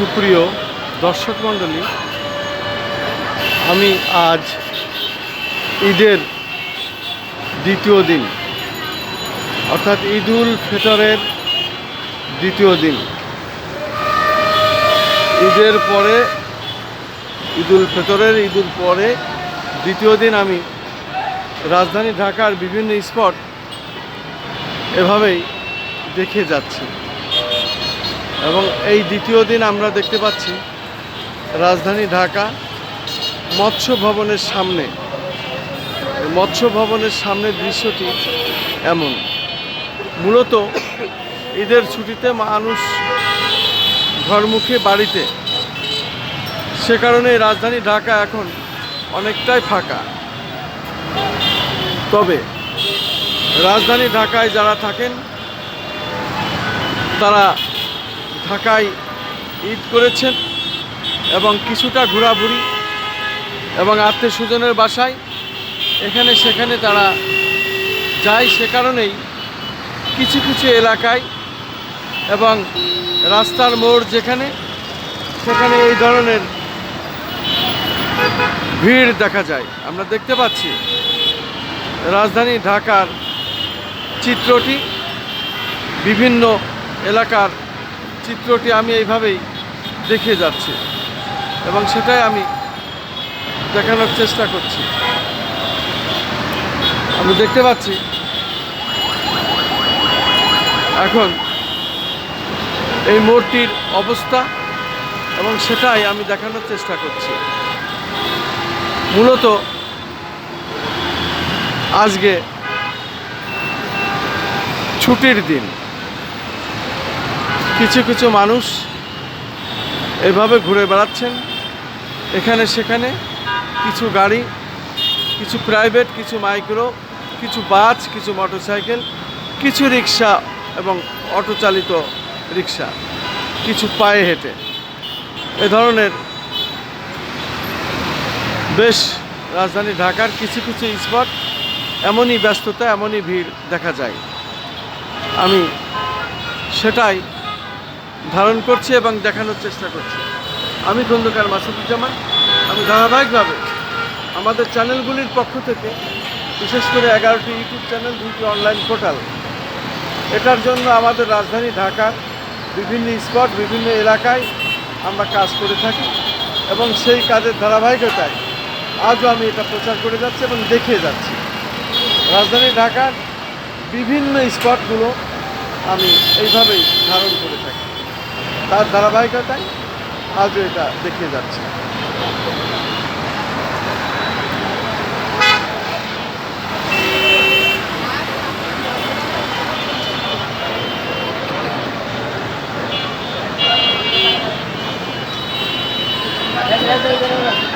সুপ্রিয় দর্শক মণ্ডলী, আমি আজ ঈদের দ্বিতীয় দিন, অর্থাৎ ঈদুল ফিতরের দ্বিতীয় দিন। ঈদের পরে, ঈদুল ফিতরের ঈদুল পরে দ্বিতীয় দিন আমি রাজধানী ঢাকার বিভিন্ন স্পট এভাবেই দেখে যাচ্ছি। এবং এই দ্বিতীয় দিন আমরা দেখতে পাচ্ছি রাজধানী ঢাকা মৎস্য ভবনের সামনে। মৎস্য ভবনের সামনের দৃশ্যটি এমন। মূলত ঈদের ছুটিতে মানুষ ঘরমুখী বাড়িতে। সে কারণে রাজধানী ঢাকা এখন অনেকটাই ফাঁকা। তবে রাজধানী ঢাকায় যারা থাকেন, তারা ঢাকায় ঈদ করেছেন এবং কিছুটা ঘোরাঘুরি এবং আত্মীয় স্বজনের বাসায় এখানে সেখানে তারা যায় সে কারণেই কিছু কিছু এলাকায় এবং রাস্তার মোড় যেখানে, সেখানে এই ধরনের ভিড় দেখা যায়। আমরা দেখতে পাচ্ছি রাজধানী ঢাকার চিত্রটি বিভিন্ন এলাকার চিত্রটি আমি এইভাবেই দেখে যাচ্ছি এবং সেটাই আমি দেখানোর চেষ্টা করছি। আমি দেখতে পাচ্ছি। এখন এই মোড়টির অবস্থা এবং সেটাই আমি দেখানোর চেষ্টা করছি। মূলত আজকে ছুটির দিন। কিছু কিছু মানুষ এভাবে ঘুরে বেড়াচ্ছেন, এখানে সেখানে। কিছু গাড়ি, কিছু প্রাইভেট কিছু মাইক্রো কিছু বাস কিছু মোটরসাইকেল কিছু রিক্সা এবং অটো চালিত রিক্সা কিছু পায়ে হেঁটে। এ ধরনের বেশ রাজধানী ঢাকার কিছু কিছু স্পট এমনই ব্যস্ততা, এমনই ভিড় দেখা যায়। আমি সেটাই ধারণ করছি এবং দেখানোর চেষ্টা করছি। আমি খন্দকার মাসুদুজ্জামান। আমি ধারাবাহিকভাবে আমাদের চ্যানেলগুলির পক্ষ থেকে, বিশেষ করে এগারোটি ইউটিউব চ্যানেল, দুইটি অনলাইন পোর্টাল, এটার জন্য আমাদের রাজধানী ঢাকার বিভিন্ন স্পট, বিভিন্ন এলাকায় আমরা কাজ করে থাকি এবং সেই কাজের ধারাবাহিকতায় আজও আমি এটা প্রচার করে যাচ্ছি এবং দেখিয়ে যাচ্ছি। রাজধানী ঢাকার বিভিন্ন স্পটগুলো আমি এইভাবেই ধারণ করে থাকি। তার ধারাবাহিকতায় আজ এটা দেখিয়ে যাচ্ছে Gracias.